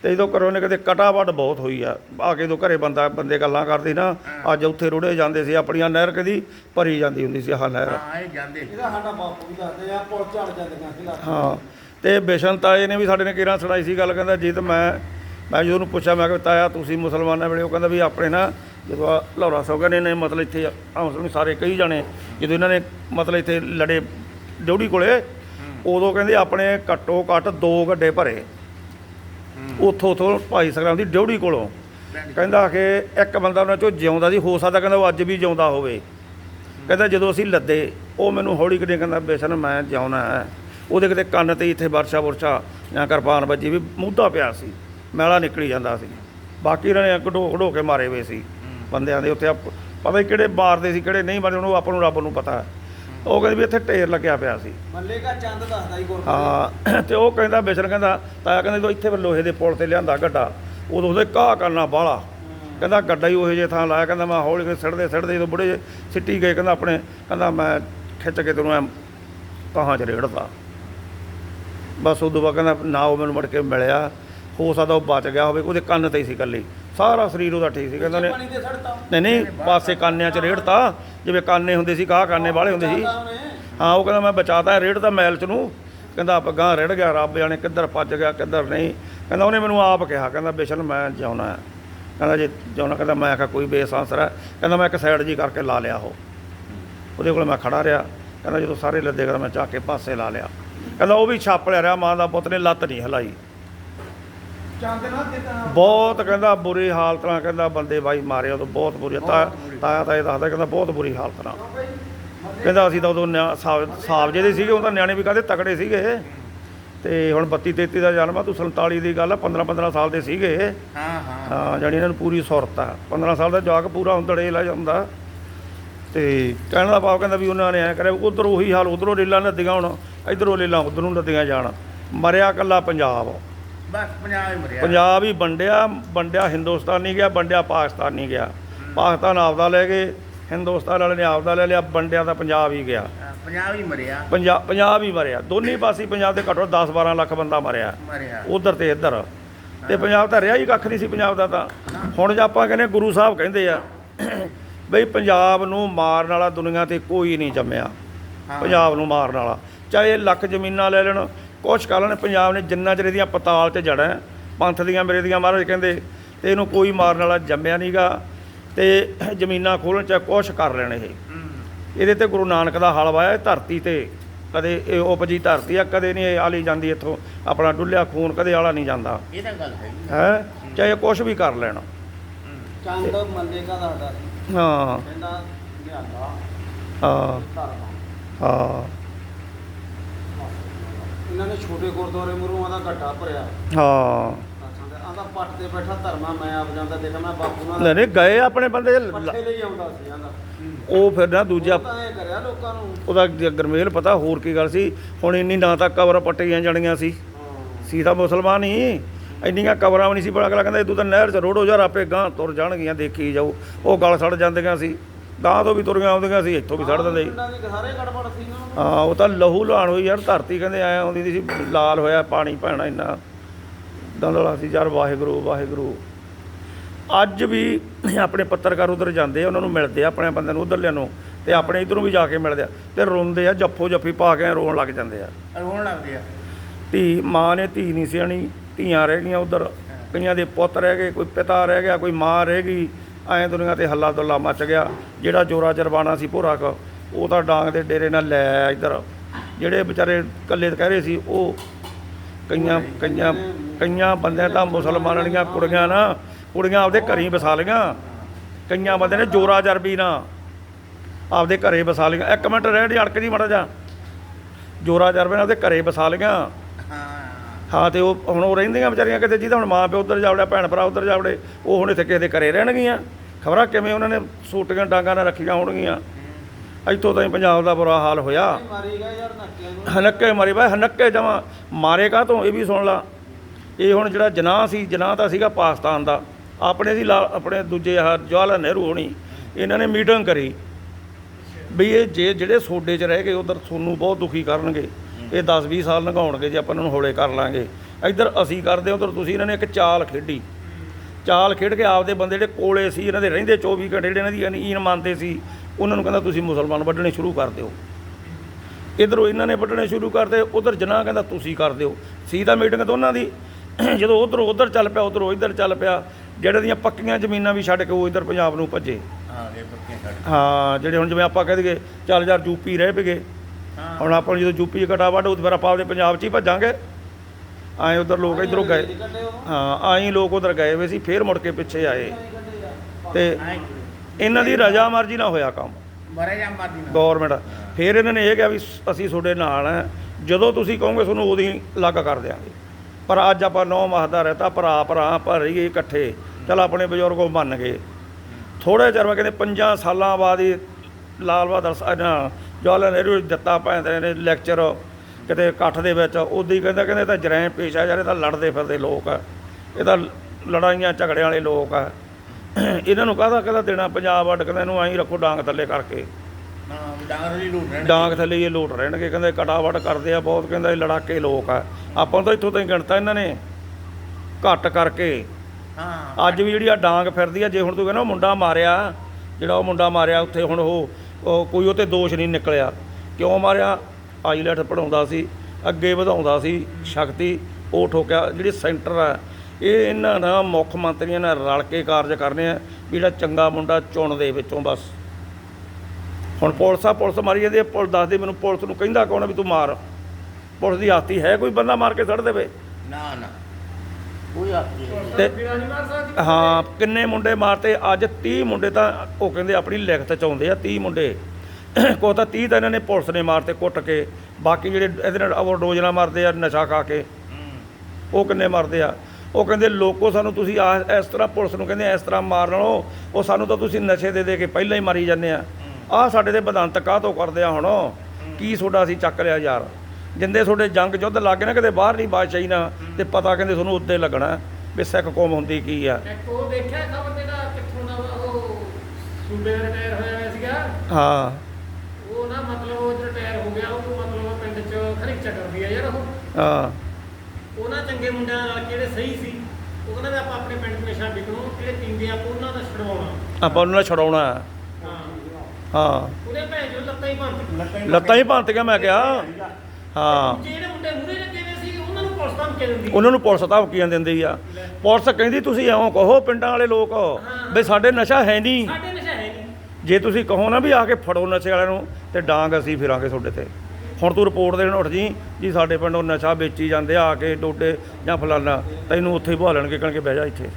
ਤੇ ਜਦੋਂ ਘਰੋਂ ਨੇ ਕਦੇ ਕਟਾਵਟ ਬਹੁਤ ਹੋਈ ਆ। ਆ ਕੇ ਜਦੋਂ ਘਰੇ ਬੰਦਾ ਬੰਦੇ ਗੱਲਾਂ ਕਰਦੇ ਨਾ ਅੱਜ ਉੱਥੇ ਰੁੜੇ ਜਾਂਦੇ ਸੀ ਆਪਣੀਆਂ ਨਹਿਰ ਕਦੀ ਭਰੀ ਜਾਂਦੀ ਹੁੰਦੀ ਸੀ ਆਹ ਨਹਿਰ। ਹਾਂ ਇਹ ਜਾਂਦੇ ਸੀ। ਇਹਦਾ ਸਾਡਾ ਬਾਪੂ ਵੀ ਦੱਸਦੇ ਆ ਪੁਲ ਝੜ ਜਾਂਦੀਆਂ ਸੀ ਲੱਗ ਹਾਂ ਤੇ ਬਿਸ਼ਨ ਤਾਏ ਨੇ ਵੀ ਸਾਡੇ ਨੇ ਕਿਰਾਂ ਸੁਣਾਈ ਸੀ ਗੱਲ ਕਹਿੰਦਾ ਜੀਤ ਮੈਂ ਮੈਂ ਜਦੋਂ ਉਹਨੂੰ ਪੁੱਛਿਆ ਮੈਂ ਕਿਹਾ ਤਾਇਆ ਤੁਸੀਂ ਮੁਸਲਮਾਨਾਂ ਵੇਲੇ ਉਹ ਕਹਿੰਦਾ ਵੀ ਆਪਣੇ ਨਾ ਜਦੋਂ ਆਹ ਲਾਹੌਰਾ ਸੋਗਨ ਨੇ ਮਤਲਬ ਇੱਥੇ ਆਉਂ ਸਾਰੇ ਕਈ ਜਾਣੇ ਜਦੋਂ ਇਹਨਾਂ ਨੇ ਮਤਲਬ ਇੱਥੇ ਲੜੇ ਡਿਊੜੀ ਕੋਲੇ ਉਦੋਂ ਕਹਿੰਦੇ ਆਪਣੇ ਘੱਟੋ ਘੱਟ ਦੋ ਗੱਡੇ ਭਰੇ। ਉੱਥੋਂ ਉੱਥੋਂ ਭਾਈ ਸਕਰਾਮ ਦੀ ਡਿਊੜੀ ਕੋਲੋਂ। ਕਹਿੰਦਾ ਕਿ ਇੱਕ ਬੰਦਾ ਉਹਨਾਂ ਚੋਂ ਜਿਉਂਦਾ ਸੀ ਹੋ ਸਕਦਾ ਕਹਿੰਦਾ ਉਹ ਅੱਜ ਵੀ ਜਿਉਂਦਾ ਹੋਵੇ। ਕਹਿੰਦਾ ਜਦੋਂ ਅਸੀਂ ਲੱਦੇ ਉਹ ਮੈਨੂੰ ਹੌਲੀ ਕਿਤੇ ਕਹਿੰਦਾ ਬੇਸ਼ਨ ਮੈਂ ਜਿਉਣਾ ਹੈ। ਉਹਦੇ ਕਿਤੇ ਕੰਨ ਤੇ ਇੱਥੇ ਵਰਸ਼ਾ ਵਰਸ਼ਾ ਜਾਂ ਕਿਰਪਾਨ ਵੱਜੀ ਵੀ ਮੁੱਦਾ ਪਿਆ ਸੀ ਮੈਲਾ ਨਿਕਲੀ ਜਾਂਦਾ ਸੀ। ਬਾਕੀ ਇਹਨਾਂ ਨੇ ਘੜੋ ਘੜੋ ਕੇ ਮਾਰੇ ਹੋਏ ਸੀ। ਬੰਦਿਆਂ ਦੇ ਉੱਥੇ ਪਤਾ ਨਹੀਂ ਕਿਹੜੇ ਮਾਰਦੇ ਸੀ ਕਿਹੜੇ ਨਹੀਂ ਮਾਰਦੇ ਉਹਨੂੰ ਆਪਾਂ ਨੂੰ ਰੱਬ ਨੂੰ ਪਤਾ। ਹੈ। ਉਹ ਕਹਿੰਦੇ ਵੀ ਇੱਥੇ ਢੇਰ ਲੱਗਿਆ ਪਿਆ ਸੀ। ਮੱਲੇ ਕਾ ਚੰਦ ਦੱਸਦਾ ਹੀ ਗੁਰਪੁਰ ਹਾਂ ਤੇ ਉਹ ਕਹਿੰਦਾ ਬਿਸ਼ਨ ਕਹਿੰਦਾ ਤਾਇਆ ਕਹਿੰਦਾ ਜਦੋਂ ਇੱਥੇ ਲੋਹੇ ਦੇ ਪੁਲ ਤੇ ਲਿਆਂਦਾ ਗੱਡਾ ਉਦੋਂ ਉਹਦੇ ਘਾਹ ਕਰਨਾ ਬਾਹਲਾ। ਕਹਿੰਦਾ ਗੱਡਾ ਹੀ ਉਹੋ ਜਿਹੇ ਥਾਂ ਲਾਇਆ ਕਹਿੰਦਾ ਮੈਂ ਹੌਲੀ ਕੇ ਸੜਦੇ ਸੜਦੇ ਜਦੋਂ ਬੁੜੇ ਜਿਹੇ ਸਿੱਟੀ ਗਏ ਕਹਿੰਦਾ ਆਪਣੇ ਕਹਿੰਦਾ ਮੈਂ ਖਿੱਚ ਕੇ ਤੈਨੂੰ ਐ ਕਹਾਂ ਚ ਰੇੜਦਾ ਬਸ ਉਦੋਂ ਬਾਅਦ ਕਹਿੰਦਾ ਨਾ ਉਹ ਮੈਨੂੰ ਮੁੜ ਕੇ ਮਿਲਿਆ ਹੋ ਸਕਦਾ ਉਹ ਬਚ ਗਿਆ ਹੋਵੇ ਉਹਦੇ ਕੰਨ ਤੇ ਹੀ ਸੀ ਇਕੱਲੀ। ਸਾਰਾ ਸਰੀਰ ਉਹਦਾ ਠੀਕ ਸੀ, ਕਹਿੰਦਾ ਨੇ। ਨਹੀਂ ਨਹੀਂ, ਪਾਸੇ ਕਾਨਿਆਂ ਚ ਰੇੜਤਾ, ਜਿਵੇਂ ਕਾਨੇ ਹੁੰਦੇ ਸੀ ਕਾਹ ਕਾਨੇ ਵਾਲੇ ਹੁੰਦੇ ਸੀ। ਹਾਂ, ਉਹ ਕਹਿੰਦਾ ਮੈਂ ਬਚਾਤਾ ਰੇੜ ਤਾਂ ਮੈਲ ਚ ਨੂੰ। ਕਹਿੰਦਾ ਆਪ ਗਾਂ ਰੜ ਗਿਆ, ਰੱਬ ਜਾਣੇ ਕਿੱਧਰ ਭੱਜ ਗਿਆ, ਕਿੱਧਰ ਨਹੀਂ। ਕਹਿੰਦਾ ਉਹਨੇ ਮੈਨੂੰ ਆਪ ਕਿਹਾ, ਕਹਿੰਦਾ ਬੇਸ਼ੱਕ ਮੈਂ ਜਿਉਣਾ ਕਹਿੰਦਾ ਜੇ ਜਿਉਣਾ, ਕਹਿੰਦਾ ਮੈਂ ਆਖਿਆ, ਕੋਈ ਬੇਸਾਂਸਰ ਹੈ। ਕਹਿੰਦਾ ਮੈਂ ਇੱਕ ਸਾਈਡ ਜੀ ਕਰਕੇ ਲਾ ਲਿਆ ਉਹ। ਉਹਦੇ ਕੋਲ ਮੈਂ ਖੜਾ ਰਿਹਾ। ਕਹਿੰਦਾ ਜਦੋਂ ਸਾਰੇ ਲੱਦੇ ਕਰ ਮੈਂ ਚੱਕ ਕੇ ਪਾਸੇ ਲਾ ਲਿਆ। ਕਹਿੰਦਾ ਉਹ ਵੀ ਛਾਪ ਲਿਆ ਰਿਹਾ, ਮਾਂ ਦਾ ਪੁੱਤ ਨੇ, ਲੱਤ ਨਹੀਂ ਹਲਾਈ। ਬਹੁਤ ਕਹਿੰਦਾ ਬੁਰੀ ਹਾਲਤ ਨਾਲ ਕਹਿੰਦਾ ਬੰਦੇ ਬਾਈ ਮਾਰੇ ਉਦੋਂ ਬਹੁਤ ਬੁਰੀ ਤਾਇਆ ਤਾਇਆ ਤਾਂ ਇਹ ਦੱਸਦਾ ਕਹਿੰਦਾ ਬਹੁਤ ਬੁਰੀ ਹਾਲਤ ਨਾਲ। ਕਹਿੰਦਾ ਅਸੀਂ ਤਾਂ ਉਦੋਂ ਸਾਬ ਸਾਬ ਜਿਹੇ ਸੀਗੇ ਉਹ ਤਾਂ ਨਿਆਣੇ ਵੀ ਕਹਿੰਦੇ ਤਕੜੇ ਸੀਗੇ। ਤੇ ਹੁਣ 32 33 ਦਾ ਜਨਮ ਆ ਤੂੰ 47 ਦੀ ਗੱਲ ਆ 15 15 ਸਾਲ ਦੇ ਸੀਗੇ। ਹਾਂ ਹਾਂ। ਹਾਂ ਜਾਣੀ ਇਹਨਾਂ ਨੂੰ ਪੂਰੀ ਸੁਰਤ ਆ। 15 ਸਾਲ ਦਾ ਜਵਾਕ ਪੂਰਾ ਹੁੰਦੜੇ ਲੈ ਜਾਂਦਾ। ਤੇ ਕਹਿਣ ਦਾ ਭਾਵ ਕਹਿੰਦਾ ਵੀ ਉਹਨਾਂ ਨੇ ਐ ਕਰਿਆ ਉਧਰ ਉਹੀ ਹਾਲ ਉਧਰੋਂ ਰੇਲਾਂ ਨੱਦੀਆਂ ਹੁਣ ਇਧਰੋਂ ਰੇਲਾਂ ਉਧਰ ਨੱਦੀਆਂ ਜਾਣ। ਮਰਿਆ ਕੱਲਾ ਪੰਜਾਬ। ਬਸ ਪੰਜਾਬ ਹੀ ਮਰਿਆ ਪੰਜਾਬ ਹੀ ਵੰਡਿਆ ਵੰਡਿਆ ਹਿੰਦੁਸਤਾਨ ਨਹੀਂ ਗਿਆ ਵੰਡਿਆ ਪਾਕਿਸਤਾਨ ਨਹੀਂ ਗਿਆ। ਪਾਕਿਸਤਾਨ ਆਪਦਾ ਲੈ ਗਏ ਹਿੰਦੁਸਤਾਨ ਵਾਲੇ ਨੇ ਆਪਦਾ ਲੈ ਲਿਆ ਵੰਡਿਆ ਤਾਂ ਪੰਜਾਬ ਹੀ ਗਿਆ। ਪੰਜਾਬ ਹੀ ਮਰਿਆ ਪੰਜਾਬ ਪੰਜਾਬ ਹੀ ਮਰਿਆ। ਦੋਨੀ ਪਾਸੇ ਪੰਜਾਬ ਦੇ ਘੱਟੋ 10 12 ਲੱਖ ਬੰਦਾ ਮਰਿਆ। ਮਰਿਆ। ਉਧਰ ਤੇ ਇੱਧਰ। ਤੇ ਪੰਜਾਬ ਤਾਂ ਰਿਹਾ ਹੀ ਕੱਖ ਨਹੀਂ ਸੀ ਪੰਜਾਬ ਦਾ ਤਾਂ। ਹੁਣ ਜੇ ਆਪਾਂ ਕਹਿੰਦੇ ਗੁਰੂ ਸਾਹਿਬ ਕਹਿੰਦੇ ਆ ਬਈ ਪੰਜਾਬ ਨੂੰ ਮਾਰਨ ਵਾਲਾ ਦੁਨੀਆ ਤੇ ਕੋਈ ਨਹੀਂ ਜੰਮਿਆ। ਪੰਜਾਬ ਨੂੰ ਮਾਰਨ ਵਾਲਾ। ਚਾਹੇ ਲੱਖ ਜ਼ਮੀਨਾਂ ਲੈ ਲੈਣ ਕੁਛ ਕਰ ਲੈਣ ਪੰਜਾਬ ਨੇ ਜਿੰਨਾ ਚਿਰ ਇਹਦੀਆਂ ਪਤਾਲ 'ਚ ਜੜਾਂ ਹੈ, ਪੰਥ ਦੀਆਂ ਮੇਰੇ ਦੀਆਂ ਮਹਾਰਾਜ ਕਹਿੰਦੇ ਤੇ ਇਹਨੂੰ ਕੋਈ ਮਾਰਨ ਵਾਲਾ ਜੰਮਿਆ ਨਹੀਂਗਾ ਤੇ ਜ਼ਮੀਨਾਂ ਖੋਲਣ ਚ ਕੁਛ ਕਰ ਲੈਣ ਇਹ। ਹੂੰ ਇਹਦੇ ਤੇ ਗੁਰੂ ਨਾਨਕ ਦਾ ਹਲ ਵਾਇਆ ਇਹ ਧਰਤੀ ਤੇ। ਕਦੇ ਇਹ ਉਪਜੀ ਧਰਤੀ ਆ ਕਦੇ ਨਹੀਂ ਇਹ ਆਲੀ ਜਾਂਦੀ ਇੱਥੋਂ ਆਪਣਾ ਡੁੱਲਿਆ ਖੂਨ ਕਦੇ ਆਲਾ ਨਹੀਂ ਜਾਂਦਾ। ਇਹ ਤਾਂ ਗੱਲ ਹੈਗੀ। ਹੈ? ਚਾਹੇ ਕੁਛ ਵੀ ਕਰ ਲੈਣ। ਚੰਦ ਮੰਦੇ ਕਾ ਦੱਸਦਾ ਸੀ। ਹਾਂ। ਹਾਂ। ਹਾਂ। ਇਹਨਾਂ ਨੇ ਛੋਟੇ ਗੁਰਦੁਆਰੇ ਮੁਰੂਆਂ ਦਾ ਗੱਡਾ ਭਰਿਆ। ਹਾਂ। ਆਂਦਾ ਪੱਟ ਤੇ ਬੈਠਾ ਧਰਮਾ ਮੈਂ ਆਪ ਜਾਂਦਾ ਦੇਖਾ ਮੈਂ ਬਾਪੂ ਨਾਲ। ਲੈ ਨਹੀਂ ਗਏ ਆਪਣੇ ਬੰਦੇ ਲ- ਪੱਠੇ ਲਈ ਆਉਂਦਾ ਸੀ ਆਂਦਾ ਉਹ ਫਿਰ ਨਾ ਦੂਜਾ ਤਾਂ ਐ ਕਰਿਆ ਲੋਕਾਂ ਨੂੰ। ਉਹਦਾ ਗ- ਗਰਮੇਲ ਪਤਾ ਹੋਰ ਕੀ ਗੱਲ ਸੀ ਹੁਣ ਇੰਨੀ ਨਾ ਤਾਂ ਕਬਰ ਪੱਟੀਆਂ ਜਾਣੀਆਂ ਸੀ। ਤਾਂ ਮੁਸਲਮਾਨ ਹੀ। ਇੰਨੀਆਂ ਕਬਰਾਂ ਵੀ ਨਹੀਂ ਸੀ ਪਰ ਅਗਲਾ ਕਹਿੰਦਾ ਇਦੋਂ ਤਾਂ ਨਹਿਰ 'ਚ ਰੋੜੋ ਯਾਰ ਆਪੇ ਗਾਂ ਤੁਰ ਜਾਣਗੀਆਂ ਦੇਖੀ ਜਾਓ। ਉਹ ਗਲ ਸੜ ਜਾਂਦੀਆਂ ਸੀ। ਗਾਂ ਤੋਂ ਵੀ ਤੁਰੀਆਂ ਆਉਂਦੀਆਂ ਸੀ ਇੱਥੋਂ ਵੀ ਸੜ ਦਿੰਦੇ ਸੀ। ਸਾਰੇ ਗੜਬੜ ਹਾਂ ਉਹ ਤਾਂ ਲਹੂ ਲਾਣ ਹੋਈ ਯਾਰ ਧਰਤੀ ਕਹਿੰਦੇ ਆਇਆ ਆਉਂਦੀ ਸੀ ਲਾਲ ਹੋਇਆ ਪਾਣੀ ਪੈਣਾ ਇੰਨਾ। ਦੰਦਲਾ ਸੀ ਯਾਰ ਵਾਹਿਗੁਰੂ ਵਾਹਿਗੁਰੂ। ਅੱਜ ਵੀ ਆਪਣੇ ਪੱਤਰਕਾਰ ਉਧਰ ਜਾਂਦੇ ਆ ਉਹਨਾਂ ਨੂੰ ਮਿਲਦੇ ਆ ਆਪਣੇ ਬੰਦੇ ਨੂੰ ਉਧਰਲਿਆਂ ਨੂੰ ਤੇ ਆਪਣੇ ਇਧਰੋਂ ਵੀ ਜਾ ਕੇ ਮਿਲਦੇ ਆ। ਤੇ ਰੋਂਦੇ ਆ ਜੱਫੋ ਜੱਫੀ ਪਾ ਕੇ ਰੋਣ ਲੱਗ ਜਾਂਦੇ ਆ। ਰੋਣ ਲੱਗਦੇ ਆ। ਧੀ ਮਾਂ ਨੇ ਧੀ ਨਹੀਂ ਸਿਆਣੀ ਧੀਆਂ ਰਹਿ ਗਈਆਂ ਉਧਰ। ਕਈਆਂ ਦੇ ਪੁੱਤ ਰਹਿ ਗਏ ਕੋਈ ਪਿਤਾ ਰਹਿ ਗਿਆ ਕੋਈ ਮਾਂ ਰਹਿ ਗਈ। ਐਂ ਦੁਨੀਆ ਤੇ ਹੱਲਾ ਦੁੱਲਾ ਮਚ ਗਿਆ। ਜਿਹੜਾ ਜੋਰਾ ਜਰਬਾਨਾ ਸੀ ਭੋਰਾ ਕ ਉਹ ਤਾਂ ਡਾਂਗ ਦੇ ਡੇਰੇ ਨਾਲ ਲੈ ਇੱਧਰ। ਜਿਹੜੇ ਵਿਚਾਰੇ ਇਕੱਲੇ ਕਹਿ ਰਹੇ ਸੀ ਉਹ ਕਈਆਂ ਕਈਆਂ ਕਈਆਂ ਬੰਦਿਆਂ ਤਾਂ ਮੁਸਲਮਾਨਾਂ ਦੀਆਂ ਕੁੜੀਆਂ ਨਾ ਕੁੜੀਆਂ ਆਪਦੇ ਘਰੀ ਵਸਾ ਲਈਆਂ। ਕਈਆਂ ਬੰਦੇ ਨੇ ਜੋਰਾ ਜਰਬੀ ਨਾ ਆਪਦੇ ਘਰੇ ਵਸਾ ਲਈਆਂ। ਇੱਕ ਮਿੰਟ ਰਹਿ ਢੀ ਅੜਕ ਜੀ ਮੜਾ ਜਾ ਜੋਰਾ ਜਰਬੇ ਨਾਲ ਆਪਦੇ ਘਰੇ ਵਸਾ ਲਈਆਂ। ਹਾਂ। ਹਾਂ ਤੇ ਉਹ ਹੁਣ ਉਹ ਰਹਿੰਦੀਆਂ ਵਿਚਾਰੀਆਂ ਕਿਤੇ ਜਿਹਦਾ ਹੁਣ ਮਾਂ ਪਿਓ ਉਧਰ ਜਾਵੜਿਆ ਭੈਣ ਭਰਾ ਉਧਰ ਜਾਵੜੇ ਉਹ ਹੁਣ ਇੱਥੇ ਕਿਸੇ ਦੇ ਘਰੇ ਰਹਿਣਗੀਆਂ। ਖਬਰਾਂ ਕਿਵੇਂ ਉਹਨਾਂ ਨੇ ਸੂਟੀਆਂ ਡਾਂਗਾਂ ਨਾਲ ਰੱਖੀਆਂ ਹੋਣਗੀਆਂ? ਇੱਥੋਂ ਤਾਂ ਹੀ ਪੰਜਾਬ ਦਾ ਬੁਰਾ ਹਾਲ ਹੋਇਆ। ਮਾਰੀ ਯਾਰ ਹਨੱਕੇ ਮਾਰੇ ਬਾਈ, ਹਨੱਕੇ ਜਮਾ ਮਾਰੇ ਕਾ ਤੋਂ? ਇਹ ਵੀ ਸੁਣ ਲਾ। ਇਹ ਹੁਣ ਜਿਹੜਾ ਜਨਾਹ ਸੀ, ਜਨਾਹ ਤਾਂ ਸੀਗਾ ਪਾਕਿਸਤਾਨ ਦਾ। ਆਪਣੇ ਸੀ ਲਾ- ਆਪਣੇ ਦੂਜੇ ਆਹ ਜਵਾਹਰ ਨਹਿਰੂ ਹੋਣੀ। ਇਹਨਾਂ ਨੇ ਮੀਟਿੰਗ ਕਰੀ। ਵੀ ਇਹ ਜੇ ਜਿਹੜੇ ਸੋਡੇ 'ਚ ਰਹਿ ਗਏ, ਉਧਰ ਤੁਹਾਨੂੰ ਬਹੁਤ ਦੁਖੀ ਕਰਨਗੇ। ਇਹ 10 20 ਸਾਲ ਲੰਘਾਉਣਗੇ ਜੇ ਆਪਾਂ ਇਹਨਾਂ ਨੂੰ ਹੌਲੇ ਕਰ ਲਾਂਗੇ। ਇੱਧਰ ਅਸੀਂ ਕਰਦੇ ਉਧਰ ਤੁਸੀਂ ਇਹਨਾਂ ਨੇ ਇੱਕ ਚਾਲ ਖੇਡੀ। ਚਾਲ ਖੇਡ ਕੇ ਆਪਦੇ ਬੰਦੇ ਜਿਹੜੇ ਕੋਲੇ ਸੀ ਇਹਨਾਂ ਦੇ ਰਹਿੰਦੇ 24 ਘੰਟੇ ਜਿਹੜੇ ਇਹਨਾਂ ਦੀ ਅਨੀਨ ਮੰਨਦੇ ਸੀ ਉਹਨਾਂ ਨੂੰ ਕਹਿੰਦਾ ਤੁਸੀਂ ਮੁਸਲਮਾਨ ਵੱਢਣੇ ਸ਼ੁਰੂ ਕਰ ਦਿਓ। ਇਧਰੋਂ ਇਹਨਾਂ ਨੇ ਵੱਢਣੇ ਸ਼ੁਰੂ ਕਰਤੇ ਉਧਰ ਜਨਾਹ ਕਹਿੰਦਾ ਤੁਸੀਂ ਕਰ ਦਿਓ। ਸੀ ਤਾਂ ਮੀਟਿੰਗ ਦੋਨਾਂ ਦੀ ਜਦੋਂ ਉਧਰੋਂ ਉਧਰ ਚੱਲ ਪਿਆ ਉਧਰੋਂ ਇੱਧਰ ਚੱਲ ਪਿਆ ਜਿਹੜੇ ਦੀਆਂ ਪੱਕੀਆਂ ਜ਼ਮੀਨਾਂ ਵੀ ਛੱਡ ਕੇ ਉਹ ਇੱਧਰ ਪੰਜਾਬ ਨੂੰ ਭੱਜੇ। ਹਾਂ ਇਹ ਪੱਕੀਆਂ ਛੱਡ ਹਾਂ ਜਿਹੜੇ ਹੁਣ ਜਿਵੇਂ ਆਪਾਂ ਕਹਿ ਦਈਏ ਚੱਲ ਯਾਰ ਯੂਪੀ ਰਹਿ ਹਾਂ। ਹੁਣ ਆਪਾਂ ਜਦੋਂ ਯੂਪੀ ਕਟਾ ਵੱਢ ਉਹ ਫਿਰ ਆਪਾਂ ਆਪਦੇ ਪੰਜਾਬ 'ਚ ਹੀ ਭੱਜਾਂਗੇ। ਆਏ ਉਧਰ ਲੋਕ ਇੱਧਰੋਂ ਗਏ। ਉਹ ਹਾਂ? ਆਈ ਲੋਕ ਉਧਰ ਗਏ ਹੋਏ ਸੀ ਫੇਰ ਮੁੜ ਕੇ ਪਿੱਛੇ ਆਏ। ਤੇ ਇਹਨਾਂ ਦੀ ਰਜਾ ਮਰਜ਼ੀ ਨਾਲ ਹੋਇਆ ਕੰਮ। ਮਰੇ ਜਾਂ ਮਰਦੀ ਨਾ ਗਵਰਨਮੈਂਟ ਫਿਰ ਇਹਨਾਂ ਨੇ ਇਹ ਕਿਹਾ ਵੀ ਅਸੀਂ ਤੁਹਾਡੇ ਨਾਲ ਆ। ਜਦੋਂ ਤੁਸੀਂ ਕਹੋਗੇ ਤੁਹਾਨੂੰ ਉਦੋਂ ਹੀ ਲੱਗ ਕਰ ਦਿਆਂਗੇ। ਪਰ ਅੱਜ ਆਪਾਂ ਨੌ ਮਾਹ ਦਾ ਰਹਤਾ ਭਰਾ ਭਰਾ ਰਹੀਏ ਇਕੱਠੇ। ਚਲ ਆਪਣੇ ਬਜ਼ੁਰਗੋ ਮੰਨ ਗਏ। ਥੋੜੇ ਚਿਰ ਬਾਅਦ ਕਹਿੰਦੇ ਪੰਜਾਂ ਸਾਲਾਂ ਬਾਅਦ ਹੀ ਲਾਲ ਬਹਾਦਰ ਸਾਹਿਬ ਜਵਾਹਰ ਨਹਿਰੂ ਦਿੱਤਾ ਭੈਂਦੇ ਨੇ ਲੈਕਚਰ ਕਿਤੇ ਇਕੱਠ ਦੇ ਵਿੱਚ ਉਦੋਂ ਹੀ ਕਹਿੰਦਾ ਕਹਿੰਦੇ ਇਹ ਤਾਂ ਜਰੈਂ ਪੇਸ਼ ਆ ਯਾਰ ਇਹ ਤਾਂ ਲੜਦੇ ਫਿਰਦੇ ਲੋਕ ਆ। ਇਹ ਤਾਂ ਲੜਾਈਆਂ ਝਗੜਿਆਂ ਵਾਲੇ ਲੋਕ ਆ। ਇਹਨਾਂ ਨੂੰ ਕਾਹਦਾ ਕਾਹਦਾ ਦੇਣਾ ਪੰਜਾਬ ਅੱਡ ਕਹਿੰਦਾ ਇਹਨੂੰ ਐਂ ਰੱਖੋ ਡਾਂਗ ਥੱਲੇ ਕਰਕੇ। ਡਾਂਗ ਥੱਲੇ ਇਹ ਲੋਟ ਰਹਿਣਗੇ ਕਹਿੰਦੇ ਕਟਾਵਟ ਕਰਦੇ ਆ ਬਹੁਤ ਕਹਿੰਦਾ ਇਹ ਲੜਾਕੇ ਲੋਕ ਆ। ਆਪਾਂ ਤਾਂ ਇੱਥੋਂ ਤਾਈਂ ਗਿਣਤਾ ਇਹਨਾਂ ਨੇ ਘੱਟ ਕਰਕੇ। ਹਾਂ। ਅੱਜ ਵੀ ਜਿਹੜੀ ਆ ਡਾਂਗ ਫਿਰਦੀ ਆ ਜੇ ਹੁਣ ਤੂੰ ਕਹਿੰਦਾ ਉਹ ਮੁੰਡਾ ਮਾਰਿਆ ਜਿਹੜਾ ਉਹ ਮੁੰਡਾ ਮਾਰਿਆ ਉੱਥੇ ਹੁਣ ਉਹ ਉਹ ਕੋਈ ਉਹ ਤੇ ਦੋਸ਼ ਨਹੀਂ ਨਿਕਲਿਆ। ਕਿਉਂ ਮਾਰਿਆ? ਆਈਲੈਟ ਪੜਾਉਂਦਾ ਸੀ ਅੱਗੇ ਵਧਾਉਂਦਾ ਸੀ ਸ਼ਕਤੀ ਉਹ ਠੋਕਿਆ ਜਿਹੜੀ ਸੈਂਟਰ ਆ ਇਹ ਇਹਨਾਂ ਦਾ ਮੁੱਖ ਮੰਤਰੀਆਂ ਨਾਲ ਰਲ ਕੇ ਕਾਰਜ ਕਰਨੇ ਆ ਜਿਹੜਾ ਚੰਗਾ ਮੁੰਡਾ ਚੁਣ ਦੇ ਵਿੱਚੋਂ ਬਸ। ਹੁਣ ਪੁਲਿਸ ਆ ਪੁਲਿਸ ਮਾਰੀ ਜਾਂਦੀ ਆ ਪੁਲਿਸ ਦੱਸਦੇ ਮੈਨੂੰ ਪੁਲਿਸ ਨੂੰ ਕਹਿੰਦਾ ਕੌਣ ਵੀ ਤੂੰ ਮਾਰ। ਪੁਲਿਸ ਦੀ ਆਸਤੀ ਹੈ ਕੋਈ ਬੰਦਾ ਮਾਰ ਕੇ ਛੱਡ ਦੇਵੇ? ਨਾ ਨਾ। ਕੋਈ ਆਖੀ ਤੇ ਹਾਂ ਕਿੰਨੇ ਮੁੰਡੇ ਮਾਰਤੇ ਅੱਜ 30 ਮੁੰਡੇ ਤਾਂ ਉਹ ਕਹਿੰਦੇ ਆਪਣੀ ਲਿਖਤ ਚ ਆਉਂਦੇ ਆ 30 ਮੁੰਡੇ। ਕੋ ਤਾਂ 30 ਤਾਂ ਇਹਨਾਂ ਨੇ ਪੁਲਿਸ ਨੇ ਮਾਰਤੇ ਕੁੱਟ ਕੇ। ਬਾਕੀ ਜਿਹੜੇ ਇਹਦੇ ਨਾਲ ਓਵਰਡੋਜ਼ ਨਾਲ ਮਰਦੇ ਆ ਨਸ਼ਾ ਖਾ ਕੇ। ਉਹ ਕਿੰਨੇ ਮਰਦੇ ਆ? ਉਹ ਕਹਿੰਦੇ ਲੋਕੋ ਸਾਨੂੰ ਤੁਸੀਂ ਆ ਇਸ ਤਰ੍ਹਾਂ ਪੁਲਿਸ ਨੂੰ ਕਹਿੰਦੇ ਇਸ ਤਰ੍ਹਾਂ ਮਾਰਨ ਨਾਲੋਂ ਉਹ ਸਾਨੂੰ ਤਾਂ ਤੁਸੀਂ ਨਸ਼ੇ ਦੇ ਦੇ ਕੇ ਪਹਿਲਾਂ ਹੀ ਮਾਰੀ ਜਾਂਦੇ ਆ। ਆ ਸਾਡੇ ਤੇ ਬਦੰਤ ਕਾਹ ਤੋਂ ਕਰਦੇ ਆ ਹੁਣ? ਕੀ ਤੁਹਾਡਾ ਅਸੀਂ ਚੱਕ ਲਿਆ ਯਾਰ? ਜਿੰਦੇ ਤੁਹਾਡੇ ਜੰਗ ਯੁੱਧ ਲੱਗੇ ਨਾ ਕਿਤੇ ਬਾਹਰ ਨਹੀਂ ਬਾਦਸ਼ਾਹੀ ਨਾ ਤੇ ਪਤਾ ਕਹਿੰਦੇ ਤੁਹਾਨੂੰ ਉੱਤੇ ਲੱਗਣਾ ਵੀ ਸਿੱਖ ਕੌਮ ਹੁੰਦੀ ਕੀ ਆ। ਉਹ ਦੇਖਿਆ ਖਬਰ ਤੇ ਦਾ ਕਿੱਥੋਂ ਦਾ ਉਹ ਸੂਬੇ ਦਾ ਰਿਟਾਇਰ ਹੋਇਆ ਸੀਗਾ। ਹਾਂ ਉਹ ਨਾ ਮਤਲਬ ਉਹ ਰਿਟਾਇਰ ਹੋ ਗਿਆ ਉਹ ਮਤਲਬ ਪਿੰਡ ਚ ਖਰੀਕ ਕਰਦੀ ਆ ਯਾਰ ਉਹ? ਹਾਂ। ਉਹਨਾਂ ਚੰਗੇ ਮੁੰਡਿਆਂ ਨਾਲ ਕਿਹੜੇ ਸਹੀ ਸੀ? ਉਹ ਕਹਿੰਦਾ ਵੀ ਆਪਾਂ ਆਪਣੇ ਪਿੰਡ ਚ ਨਸ਼ਾ ਵਿਕਣੋਂ ਜਿਹੜੇ ਪੀਂਦੇ ਆ ਆਪਾਂ ਉਹਨਾਂ ਦਾ ਛਡਵਾਉਣਾ। ਆਪਾਂ ਉਹਨਾਂ ਨੂੰ ਛਡਾਉਣਾ। ਹੈ। ਹਾਂ। ਹਾਂ ਉਹਦੇ ਭੈਣ ਜੋ ਲੱਤਾਂ ਹੀ ਬੰਦ ਲੱਤਾਂ ਹੀ ਭੰਨਤੀਆਂ ਮੈਂ ਕਿਹਾ। ਹਾਂ ਜਿਹੜੇ ਮੁੰਡੇ ਮੂਰੇ ਲੱਗੇ ਹੋਏ ਸੀ ਉਹਨਾਂ ਨੂੰ ਪੁਲਿਸ ਧਮਕੀ ਦਿੰਦੀ ਉਹਨਾਂ ਨੂੰ ਪੁਲਿਸ ਧਮਕੀਆਂ ਦਿੰਦੀ ਆ। ਪੁਲਿਸ ਕਹਿੰਦੀ ਤੁਸੀਂ ਐਵੇਂ ਕਹੋ ਪਿੰਡਾਂ ਵਾਲੇ ਲੋਕ ਵੀ ਸਾਡੇ ਨਸ਼ਾ ਹੈ ਨਹੀਂ। ਸਾਡੇ ਨਸ਼ਾ ਹੈ ਨਹੀਂ। ਜੇ ਤੁਸੀਂ ਕਹੋ ਨਾ ਵੀ ਆ ਕੇ ਫੜੋ ਨਸ਼ੇ ਵਾਲਿਆਂ ਨੂੰ ਤੇ ਡਾਂਗ ਅਸੀਂ ਫਿਰਾਂਗੇ ਤੁਹਾਡੇ ਤੇ। ਹੁਣ ਤੂੰ ਰਿਪੋਰਟ ਦੇਣ ਉੱਠ ਜੀ ਜੀ ਸਾਡੇ ਪਿੰਡੋਂ ਨਸ਼ਾ ਵੇਚੀ ਜਾਂਦੇ ਆ ਕੇ ਡੋਡੇ ਜਾਂ ਫਲਾਨਾ ਤੈਨੂੰ ਉੱਥੇ ਹੀ ਭਾਲਣਗੇ ਕਹਿਣਗੇ ਬਹਿ ਜਾ ਇੱਥੇ।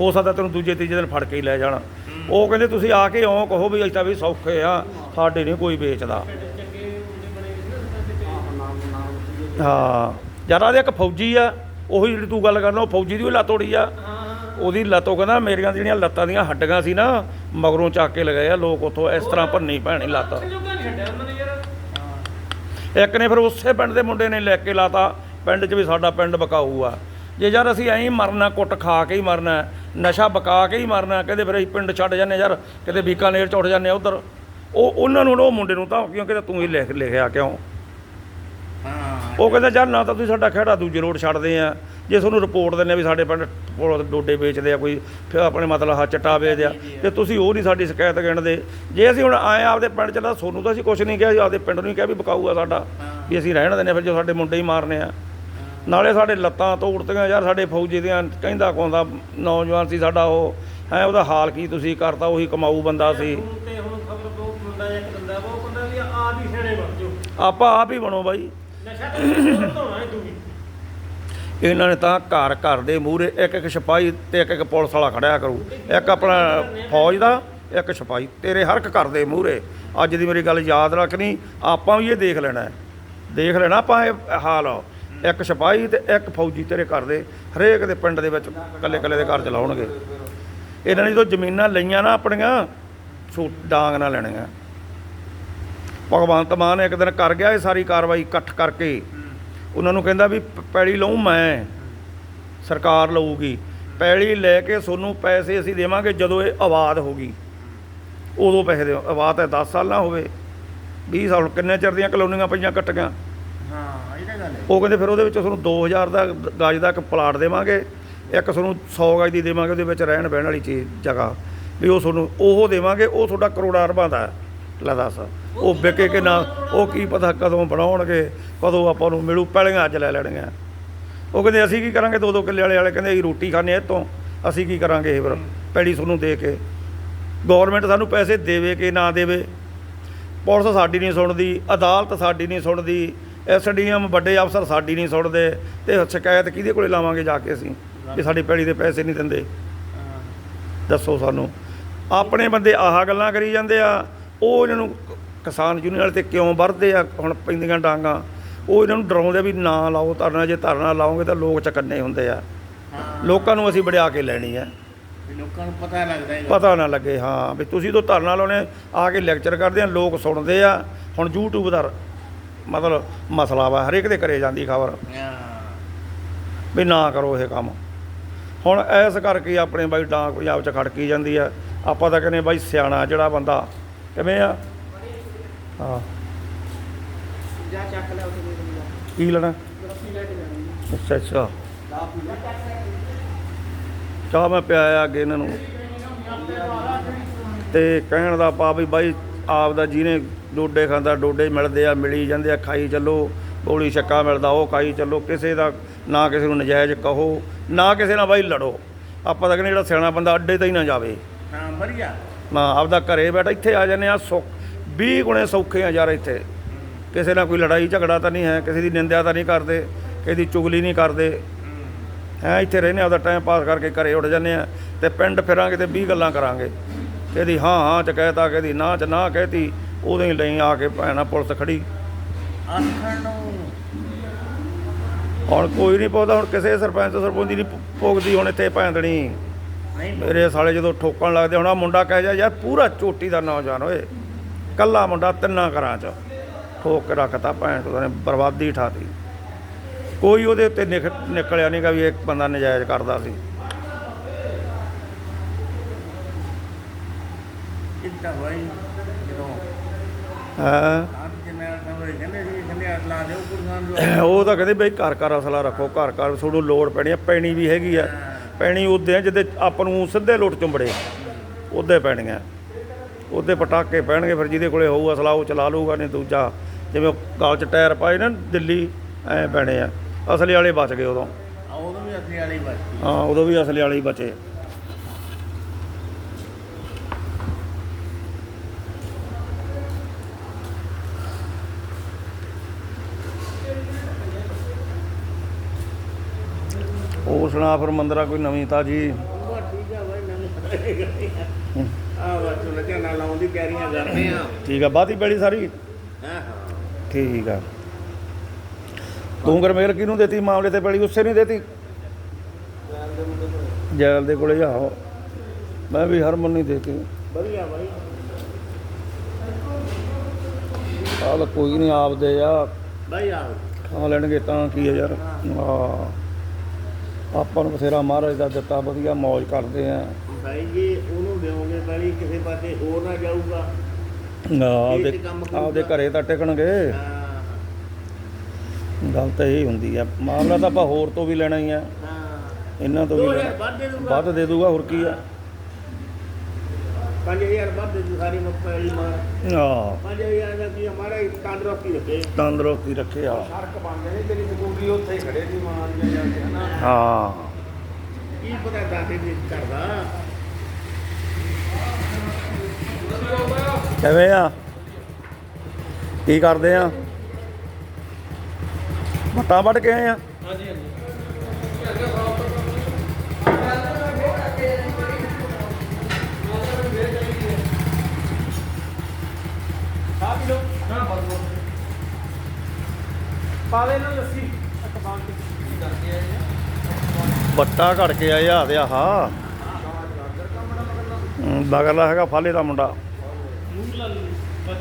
ਹੋ ਸਕਦਾ ਤੈਨੂੰ ਦੂਜੇ ਤੀਜੇ ਦਿਨ ਫੜ ਕੇ ਹੀ ਲੈ ਜਾਣਾ। ਉਹ ਕਹਿੰਦੇ ਤੁਸੀਂ ਆ ਕੇ ਇਉਂ ਕਹੋ ਵੀ ਤਾਂ ਵੀ ਸੌਖੇ ਆ ਸਾਡੇ ਨਹੀਂ ਕੋਈ ਵੇਚਦਾ। ਹਾਂ ਜਰਾ ਦੇ ਇੱਕ ਫੌਜੀ ਆ ਉਹੀ ਜਿਹੜੀ ਤੂੰ ਗੱਲ ਕਰਨਾ ਉਹ ਫੌਜੀ ਦੀ ਲੱਤ ਤੋੜੀ ਆ। ਉਹਦੀ ਲੱਤੋਂ ਕਹਿੰਦਾ ਮੇਰੀਆਂ ਜਿਹੜੀਆਂ ਲੱਤਾਂ ਦੀਆਂ ਹੱਡੀਆਂ ਸੀ ਨਾ ਮਗਰੋਂ ਚੱਕ ਕੇ ਲਗਾਏ ਆ ਲੋਕ ਉੱਥੋਂ ਇਸ ਤਰ੍ਹਾਂ ਭੰਨੀ ਭੈਣੀ ਲੱਤ ਜੋਗਾ ਨਹੀਂ ਛੱਡਿਆ ਉਹਨਾਂ ਨੇ ਯਾਰ ਇੱਕ ਨੇ ਫਿਰ ਉਸੇ ਪਿੰਡ ਦੇ ਮੁੰਡੇ ਨੇ ਲੈ ਕੇ ਲਾਤਾ, ਪਿੰਡ 'ਚ ਵੀ ਸਾਡਾ ਪਿੰਡ ਬਕਾਊ ਆ। ਜੇ ਯਾਰ ਅਸੀਂ ਐਂ ਹੀ ਮਰਨਾ, ਕੁੱਟ ਖਾ ਕੇ ਹੀ ਮਰਨਾ, ਨਸ਼ਾ ਬਕਾ ਕੇ ਹੀ ਮਰਨਾ, ਕਹਿੰਦੇ ਫਿਰ ਅਸੀਂ ਪਿੰਡ ਛੱਡ ਜਾਂਦੇ ਯਾਰ, ਕਿਤੇ ਬੀਕਾਨੇਰ ਚ ਉੱਠ ਜਾਂਦੇ ਆ ਉਧਰ। ਉਹ ਉਹਨਾਂ ਨੂੰ ਉਹ ਮੁੰਡੇ ਨੂੰ ਤਾਂ ਕਿਉਂ ਕਹਿੰਦਾ ਤੂੰ ਹੀ ਲਿਖ ਲਿਖਿਆ ਕਿਉਂ? ਉਹ ਕਹਿੰਦਾ ਯਾਰ ਨਾ ਤਾਂ ਤੁਸੀਂ ਸਾਡਾ ਖਹਿੜਾ ਦੂਜੇ ਰੋਡ ਛੱਡਦੇ ਆ। ਜੇ ਤੁਹਾਨੂੰ ਰਿਪੋਰਟ ਆ ਵੀ ਸਾਡੇ ਪਿੰਡ ਡੋਡੇ ਵੇਚਦੇ ਆ ਕੋਈ ਫਿਰ ਆਪਣੇ ਮਤਲਬ ਹਾ ਚਟਾ ਵੇਚਦੇ ਆ ਤੇ ਤੁਸੀਂ ਉਹ ਨਹੀਂ ਸਾਡੀ ਸ਼ਿਕਾਇਤ ਗਿਣਦੇ। ਜੇ ਅਸੀਂ ਹੁਣ ਆਏ ਆਪਦੇ ਪਿੰਡ ਚ ਤਾਂ ਤੁਹਾਨੂੰ ਤਾਂ ਅਸੀਂ ਕੁਝ ਨਹੀਂ ਕਿਹਾ ਆਪਦੇ ਪਿੰਡ ਨੂੰ ਹੀ ਕਿਹਾ ਵੀ ਬਕਾਊ ਆ ਸਾਡਾ ਵੀ ਅਸੀਂ ਰਹਿਣ ਦਿੰਦੇ ਆ ਫਿਰ ਜੋ ਸਾਡੇ ਮੁੰਡੇ ਹੀ ਮਾਰਨੇ ਆ। ਨਾਲੇ ਸਾਡੇ ਲੱਤਾਂ ਤੋੜਤੀਆਂ ਯਾਰ ਸਾਡੇ ਫੌਜੀ ਦੀਆਂ ਕਹਿੰਦਾ ਕੋਂਦਾ ਨੌਜਵਾਨ ਸੀ ਸਾਡਾ ਉਹ। ਹੈ ਉਹਦਾ ਹਾਲ ਕੀ ਤੁਸੀਂ ਕਰਤਾ ਉਹੀ ਕਮਾਊ ਬੰਦਾ ਸੀ। ਹੁਣ ਤੇ ਹੁਣ ਖਬਰ ਬਹੁਤ ਮੁੰਡਾ ਇੱਕ ਦਿੰਦਾ ਵਾ ਉਹ ਕਹਿੰਦਾ ਵੀ ਆਪ ਹੀ ਸਿਆਣੇ ਬਣ ਜਾਓ। ਆਪਾਂ ਆਪ ਹੀ ਬਣੋ ਬਾਈ। ਨਸ਼ਾ ਤਾਂ ਵਧਾਉਣਾ ਹੈ ਦੂਗੀ ਇਹਨਾਂ ਨੇ ਤਾਂ ਘਰ ਘਰ ਦੇ ਮੂਹਰੇ ਇੱਕ ਇੱਕ ਸਿਪਾਹੀ ਤੇ ਇੱਕ ਇੱਕ ਪੁਲਿਸ ਵਾਲਾ ਖੜਿਆ ਕਰੂ। ਇੱਕ ਆਪਣਾ ਫੌਜ ਦਾ, ਇੱਕ ਸਿਪਾਹੀ। ਤੇਰੇ ਹਰ ਇੱਕ ਘਰ ਦੇ ਮੂਹਰੇ। ਅੱਜ ਦੀ ਮੇਰੀ ਗੱਲ ਯਾਦ ਰੱਖਣੀ, ਆਪਾਂ ਵੀ ਇਹ ਦੇਖ ਲੈਣਾ ਦੇਖ ਲੈਣਾ ਆਪਾਂ ਇਹ ਹਾਲ। ਇੱਕ ਸਿਪਾਹੀ ਤੇ ਇੱਕ ਫੌਜੀ ਤੇਰੇ ਘਰ ਦੇ, ਹਰੇਕ ਦੇ ਪਿੰਡ ਦੇ ਵਿੱਚ ਕੱਲੇ ਕੱਲੇ ਦੇ ਘਰ ਚਲਾਉਣਗੇ। ਇਹਨਾਂ ਨੇ ਜਦੋਂ ਜ਼ਮੀਨਾਂ ਲਈਆਂ ਨਾ ਆਪਣੀਆਂ, ਸੋ ਡਾਂਗ ਨਾਲ ਲੈਣੀਆਂ। ਭਗਵੰਤ ਮਾਨ ਇੱਕ ਦਿਨ ਕਰ ਗਿਆ ਇਹ ਸਾਰੀ ਕਾਰਵਾਈ ਇਕੱਠ ਕਰਕੇ। ਉਹਨਾਂ ਨੂੰ ਕਹਿੰਦਾ ਵੀ ਪੈਲੀ ਲਊ ਮੈਂ ਸਰਕਾਰ ਲਊਗੀ। ਪੈਲੀ ਲੈ ਕੇ ਤੁਹਾਨੂੰ ਪੈਸੇ ਅਸੀਂ ਦੇਵਾਂਗੇ ਜਦੋਂ ਇਹ ਆਬਾਦ ਹੋਗੀ ਉਦੋਂ ਪੈਸੇ ਦਿਓ ਆਬਾਦ ਹੈ 10 ਸਾਲ ਨਾ ਹੋਵੇ। 20 ਸਾਲ ਕਿੰਨੇ ਚਿਰ ਦੀਆਂ ਕਲੋਨੀਆਂ ਪਈਆਂ ਕੱਟੀਆਂ? ਹਾਂ ਇਹ ਤਾਂ ਗੱਲ ਹੈ। ਉਹ ਕਹਿੰਦੇ ਫਿਰ ਉਹਦੇ ਵਿੱਚ ਤੁਹਾਨੂੰ 2000 ਦਾ ਗਜ ਦਾ ਇੱਕ ਪਲਾਟ ਦੇਵਾਂਗੇ ਇੱਕ ਤੁਹਾਨੂੰ 100 ਗਜ ਦੀ ਦੇਵਾਂਗੇ ਉਹਦੇ ਵਿੱਚ ਰਹਿਣ ਬਹਿਣ ਵਾਲੀ ਚੀਜ਼ ਜਗ੍ਹਾ। ਵੀ ਉਹ ਤੁਹਾਨੂੰ ਉਹ ਦੇਵਾਂਗੇ ਉਹ ਤੁਹਾਡਾ ਕਰੋੜਾ ਅਰਬਾਂ ਦਾ ਹੈ। ਲੈ ਦੱਸ। ਉਹ ਵਿਕੇ ਕਿ ਨਾ ਉਹ ਕੀ ਪਤਾ ਕਦੋਂ ਬਣਾਉਣਗੇ ਕਦੋਂ ਆਪਾਂ ਨੂੰ ਮਿਲੂ ਪਹਿਲੀਆਂ ਅੱਜ ਲੈ ਲੈਣੀਆਂ। ਉਹ ਕਹਿੰਦੇ ਅਸੀਂ ਕੀ ਕਰਾਂਗੇ? ਦੋ ਦੋ ਕਿੱਲੇ ਵਾਲੇ ਵਾਲੇ ਕਹਿੰਦੇ ਅਸੀਂ ਰੋਟੀ ਖਾਣੇ ਤੋਂ ਅਸੀਂ ਕੀ ਕਰਾਂਗੇ ਇਹ ਫਿਰ ਪੈੜੀ ਤੁਹਾਨੂੰ ਦੇ ਕੇ। ਗਵਰਨਮੈਂਟ ਸਾਨੂੰ ਪੈਸੇ ਦੇਵੇ ਕਿ ਨਾ ਦੇਵੇ। ਪੁਲਿਸ ਸਾਡੀ ਨਹੀਂ ਸੁਣਦੀ ਅਦਾਲਤ ਸਾਡੀ ਨਹੀਂ ਸੁਣਦੀ ਐਸਡੀਐਮ ਵੱਡੇ ਅਫਸਰ ਸਾਡੀ ਨਹੀਂ ਸੁਣਦੇ ਤੇ ਸ਼ਿਕਾਇਤ ਕਿਹਦੇ ਕੋਲੇ ਲਾਵਾਂਗੇ ਜਾ ਕੇ ਅਸੀਂ ਕਿ ਸਾਡੀ ਪੈੜੀ ਦੇ ਪੈਸੇ ਨਹੀਂ ਦਿੰਦੇ। ਦੱਸੋ ਸਾਨੂੰ। ਆਪਣੇ ਬੰਦੇ ਆਹ ਗੱਲਾਂ ਕਰੀ ਜਾਂਦੇ ਆ ਉਹ ਇਹਨਾਂ ਨੂੰ ਕਿਸਾਨ ਯੂਨੀਅਨ ਵਾਲੇ ਤੇ ਕਿਉਂ ਵਰਦੇ ਆ ਹੁਣ ਪੈਂਦੀਆਂ ਡਾਂਗਾ। ਉਹ ਇਹਨਾਂ ਨੂੰ ਡਰਾਉਂਦੇ ਵੀ ਨਾ ਲਾਓ ਧਰਨਾ ਜੇ ਧਰਨਾ ਲਾਓਗੇ ਤਾਂ ਲੋਕ ਚਕੰਨੇ ਹੁੰਦੇ ਆ। ਲੋਕਾਂ ਨੂੰ ਅਸੀਂ ਵੜਿਆ ਕੇ ਲੈਣੀ ਆ। ਲੋਕਾਂ ਨੂੰ ਪਤਾ ਲੱਗਦਾ ਹੈ ਪਤਾ ਨਾ ਲੱਗੇ ਹਾਂ ਵੀ ਤੁਸੀਂ ਤੋਂ ਧਰਨਾ ਲਾਉਣੇ ਆ ਕੇ ਲੈਕਚਰ ਕਰਦੇ ਆ ਲੋਕ ਸੁਣਦੇ ਆ। ਹੁਣ YouTube ਦਾ ਮਤਲਬ ਮਸਲਾ ਵਾ ਹਰੇਕ ਦੇ ਘਰੇ ਜਾਂਦੀ ਖਬਰ। ਵੀ ਨਾ ਕਰੋ ਇਹ ਕੰਮ। ਹੁਣ ਐਸ ਕਰਕੇ ਆਪਣੇ ਬਾਈ ਡਾਂਗ ਪੰਜਾਬ ਚ ਖੜਕੀ ਜਾਂਦੀ ਆ। ਆਪਾਂ ਤਾਂ ਕਹਿੰਦੇ ਬਾਈ ਸਿਆਣਾ ਜਿਹੜਾ ਬੰਦਾ ਕਿਵੇਂ ਆ? ਹਾਂ। ਜਾ ਚੱਕ ਲੈ ਉੱਥੇ ਕੀ ਲੈਣਾ? ਅੱਛਾ ਅੱਛਾ। ਚਾਹ ਮੈਂ ਪਿਆਇਆ ਅੱਗੇ ਇਹਨਾਂ ਨੂੰ। ਤੇ ਕਹਿਣ ਦਾ ਪਾ ਵੀ ਬਾਈ ਆਪ ਦਾ ਜਿਹਨੇ ਡੋਡੇ ਖਾਂਦਾ, ਡੋਡੇ ਮਿਲਦੇ ਆ, ਮਿਲੀ ਜਾਂਦੇ ਆ, ਖਾਈ ਚੱਲੋ, ਗੋਲੀ ਛੱਕਾ ਮਿਲਦਾ, ਉਹ ਖਾਈ ਚੱਲੋ, ਕਿਸੇ ਦਾ ਨਾ ਕਿਸੇ ਨੂੰ ਨਜਾਇਜ਼ ਕਹੋ, ਨਾ ਕਿਸੇ ਨਾਲ ਬਾਈ ਲੜੋ। ਆਪਾਂ ਤਾਂ ਕਹਿੰਦੇ ਜਿਹੜਾ ਸਿਆਣਾ ਬੰਦਾ ਅੱਡੇ ਤੇ ਹੀ ਨਾ ਜਾਵੇ। ਹਾਂ ਵਧੀਆ ਆਪਦਾ ਘਰੇ ਬੈਠਾ ਇੱਥੇ ਆ ਜਾਂਦੇ ਆ ਸੁੱਖ। 20 ਗੁਣੇ ਸੌਖੇ ਆ ਯਾਰ ਇੱਥੇ। ਕਿਸੇ ਨਾਲ ਕੋਈ ਲੜਾਈ ਝਗੜਾ ਤਾਂ ਨਹੀਂ ਹੈ ਕਿਸੇ ਦੀ ਨਿੰਦਿਆ ਤਾਂ ਨਹੀਂ ਕਰਦੇ ਕਿਸੇ ਦੀ ਚੁਗਲੀ ਨਹੀਂ ਕਰਦੇ। ਹੈ ਇੱਥੇ ਰਹਿੰਦੇ ਆਪਦਾ ਟਾਈਮ ਪਾਸ ਕਰਕੇ ਘਰੇ ਉੱਡ ਜਾਂਦੇ ਆ ਤੇ ਪਿੰਡ ਫਿਰਾਂਗੇ ਤੇ 20 ਗੱਲਾਂ ਕਰਾਂਗੇ। ਕਿਹਦੀ ਹਾਂ ਹਾਂ ਚ ਕਹਿਤਾ ਕਿਹਦੀ ਨਾ ਚ ਨਾ ਕਹਿਤੀ ਉਦੋਂ ਹੀ ਲਈ ਆ ਕੇ ਭੈਣਾ ਪੁਲਿਸ ਖੜੀ। ਆਖਣ ਨੂੰ। ਹੁਣ ਕੋਈ ਨਹੀਂ ਪਹੁੰਚਦਾ ਹੁਣ ਕਿਸੇ ਸਰਪੰਚ ਸਰਪੰਚੀ ਨਹੀਂ ਭੋਗਦੀ ਹੁਣ ਇੱਥੇ ਭੈਂਦਣੀ ਮੇਰੇ ਸਾਲੇ ਜਦੋਂ ਠੋਕਣ ਲੱਗਦੇ ਹੁਣ ਆ ਮੁੰਡਾ ਕਹਿ ਜਾ ਯਾਰ ਪੂਰਾ ਚੋਟੀ ਦਾ ਨੌਜਵਾਨ ਓਏ। ਕੱਲਾ ਮੁੰਡਾ ਤਿੰਨਾਂ ਘਰਾਂ 'ਚ ਠੋਕ ਕੇ ਰੱਖਤਾ ਭੈਣ ਚੋਦ ਨੇ ਬਰਬਾਦੀ ਠਾਤੀ। ਕੋਈ ਉਹਦੇ ਉੱਤੇ ਨਿਕ- ਨਿਕਲਿਆ ਨਹੀਂਗਾ ਵੀ ਇੱਕ ਬੰਦਾ ਨਜਾਇਜ਼ ਕਰਦਾ ਸੀ। ਕਿੱਦਾਂ ਹੋਈ ਜਦੋਂ। ਹਾਂ? ਅੱਜ ਜਨਰਲ ਸਮਝ ਕਹਿੰਦੇ ਸੀ ਕਹਿੰਦੇ ਅਸਲਾ ਦਿਓ ਕੁੜੀਆਂ ਨੂੰ। ਉਹ ਤਾਂ ਕਹਿੰਦੇ ਬਈ ਘਰ ਘਰ ਅਸਲਾ ਰੱਖੋ ਘਰ ਘਰ ਤੁਹਾਨੂੰ ਲੋੜ ਪੈਣੀ ਆ ਪੈਣੀ ਵੀ ਹੈਗੀ ਆ। ਪੈਣੀ ਉਦੇ ਆ ਜਿੱਦੇ ਆਪਾਂ ਨੂੰ ਸਿੱਧੇ ਲੁੱਟ ਚੁੰਬੜੇ ਉਹਦੇ ਪੈਣੀਆਂ। ਉਹਦੇ ਪਟਾਕੇ ਪੈਣਗੇ ਫਿਰ ਜਿਹਦੇ ਕੋਲੇ ਹੋਊ ਅਸਲਾ ਉਹ ਚਲਾ ਲੂਗਾ ਨਹੀਂ ਦੂਜਾ। ਜਿਵੇਂ ਗਲ 'ਚ ਟਾਇਰ ਪਾਏ ਨਾ ਦਿੱਲੀ ਐ ਪੈਣੇ ਆ। ਅਸਲੇ ਵਾਲੇ ਬਚ ਗਏ ਉਦੋਂ। ਆ ਉਦੋਂ ਵੀ ਅਸਲੀ ਵਾਲੀ ਬਸਤੀ ਹਾਂ ਉਦੋਂ ਵੀ ਅਸਲੇ ਵਾਲੇ ਹੀ ਬਚੇ। ਸੁਣਾ ਫਿਰ ਮੰਦਰਾ ਕੋਈ ਨਵੀਂ ਤਾਜੀ। ਠੀਕ ਆ ਆ ਲੱਗਿਆ ਤਿਆਰੀਆਂ ਕਰਦੇ ਆ ਠੀਕ ਆ ਬਾਤੀ ਪੈਲੀ ਸਾਰੀ? ਹਾਂ ਹਾਂ। ਠੀਕ ਆ। ਤੂੰ ਗਰਮੇਲ ਕਿਹਨੂੰ ਦੇਤੀ ਮਾਮਲੇ ਤੇ ਪੈਲੀ? ਉਸੇ ਨੇ ਦੇਤੀ? ਜੈਲ ਦੇ ਕੋਲੇ ਜਾਓ ਮੈਂ ਵੀ ਹਰਮਨ ਨਹੀਂ ਦੇਤੀ। ਵਧੀਆ ਬਾਈ। ਆਹ ਕੋਈ ਨਹੀਂ ਆਪਦੇ ਆ। ਬਾਈ ਆ ਖਾ ਲੈਣਗੇ ਤਾਂ ਕੀ ਹੈ ਯਾਰ। ਆ ਆਪਾਂ ਨੂੰ ਬਥੇਰਾ ਮਹਾਰਾਜ ਦਾ ਦਿੱਤਾ ਵਧੀਆ ਮौज ਕਰਦੇ ਆ। ਬਾਈ ਜੀ ਉਹਨੂੰ ਦਿਓਗੇ ਬਾਈ ਕਿਸੇ ਪਾਸੇ ਹੋਰ ਨਾ ਜਾਊਗਾ। ਆਪਦੇ। ਆਪਦੇ ਘਰੇ ਤਾਂ ਟਿਕਣਗੇ। ਹਾਂ। ਗੱਲ ਤਾਂ ਇਹ ਹੁੰਦੀ ਆ ਮਾਮਲਾ ਤਾਂ ਆਪਾਂ ਹੋਰ ਤੋਂ ਵੀ ਲੈਣਾ ਹੀ ਆ। ਹਾਂ। ਇਹਨਾਂ ਤੋਂ ਵੀ 2000 ਲੈਣਾ। ਵੱਧ ਦੇ ਦੂੰਗਾ। ਵੱਧ ਦੇ ਦੂਗਾ ਹੋਰ ਕੀ ਆ। 5000 ਵੱਧ ਦੇ ਦੂ ਸਾਰੀ ਮੱਪੜੀ ਮਾਰ। ਆ 5000 ਦਾ ਕੀ ਹਮਾਰਾ ਤੰਦਰੁਸਤੀ ਰੱਖੇ। ਤੰਦਰੁਸਤੀ ਰੱਖੇ ਆ ਸੜਕ ਬਣ ਗਈ ਤੇਰੀ ਸਕੂਟਰੀ ਉੱਥੇ ਹੀ ਖੜੇ ਸੀ ਮਾਰੀਆਂ ਜਾ ਕੇ ਹਨਾ ਹਾਂ। ਕੀ ਪਤਾ ਦਾਤੇ ਦੇ ਕਰਦਾ। ਕਿਵੇਂ ਆ? ਕੀ ਕਰਦੇ ਆ? ਮੱਟਾ ਵੱਢ ਕੇ ਆਏ ਆ? ਹਾਂਜੀ ਹਾਂਜੀ। ਪਾਵੇ ਨਾ ਲੱਸੀ। ਅਕਬਾਨ ਤੇ। ਕੀ ਕਰਦੇ ਆ ਇਹ ਬੱਟਾ ਘੜ ਕੇ ਆਇਆ ਆ ਤੇ ਆਹ। ਬਗਲਾ ਹੈਗਾ ਫਾਲੇ ਦਾ ਮੁੰਡਾ।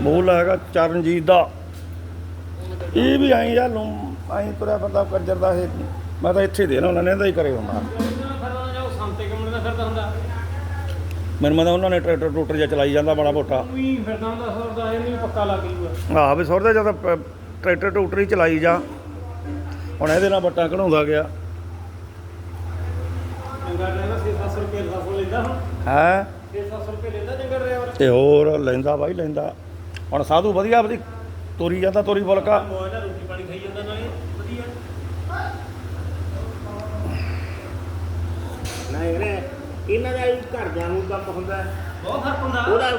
ਮੂਲਾ ਹੈਗਾ ਚਰਨਜੀਤ ਦਾ। ਇਹ ਵੀ ਆਈ ਯਾਰ ਨੂੰ ਆਈ ਤੁਰਿਆ ਬੰਦਾ ਕੰਜਰ ਦਾ ਇਹ। ਮੈਂ ਤਾਂ ਇੱਥੇ ਦੇ ਨਾ ਉਹਨਾਂ ਨੇ ਤਾਂ ਹੀ ਕਰੇ ਹੁੰਦਾ ਫਿਰਦਾ ਫਿਰਦਾ ਮੈਨੂੰ ਮੈਂ ਤਾਂ ਉਹਨਾਂ ਨੇ ਟਰੈਕਟਰ ਟਰੂਟਰ ਜਿਹਾ ਚਲਾਈ ਜਾਂਦਾ ਬੜਾ ਮੋਟਾ। ਉਹੀ ਫਿਰਦਾ ਹੁੰਦਾ ਸਰਦਾ ਇਹ ਨਹੀਂ ਪੱਕਾ ਲੱਗ ਜੂਗਾ। ਆਹ ਵੀ ਸੁਰਦਾ ਜਦੋਂ ਟਰੈਕਟਰ ਟਰੂਟਰ ਹੀ ਚਲਾਈ ਜਾ। ਹੁਣ ਇਹਦੇ ਨਾਲ ਬੱਟਾ ਕਢਾਉਂਦਾ ਗਿਆ। ਚੰਗਾ ਡਰਾਈਵਰ 6-700 ਰੁਪਏ ਦਾ ਫੋਨ ਲੈਂਦਾ ਹੁਣ। ਹੈ? 6-700 ਰੁਪਏ ਲੈਂਦਾ ਚੰਗਾ ਡਰਾਈਵਰ। ਤੇ ਹੋਰ ਲੈਂਦਾ ਬਾਈ ਲੈਂਦਾ। ਹੁਣ ਸਾਧੂ ਵਧੀਆ ਵਧੀ ਤੋਰੀ ਜਾਂਦਾ ਤੋਰੀ ਫੁਲਕਾ। ਮੋਜ ਨਾਲ ਰੋਟੀ ਪਾਣੀ ਖਾਈ ਜਾਂਦਾ ਨਾਲੇ। ਵਧੀਆ। ਨਹੀਂ ਰੇ ਇਹਨਾਂ ਦਾ ਵੀ ਘਰ ਜਾਣ ਨੂੰ ਕੰਮ ਹੁੰਦਾ। ਬਹੁਤ ਫ਼ਰਕ ਹੁੰਦਾ। ਉਹਦਾ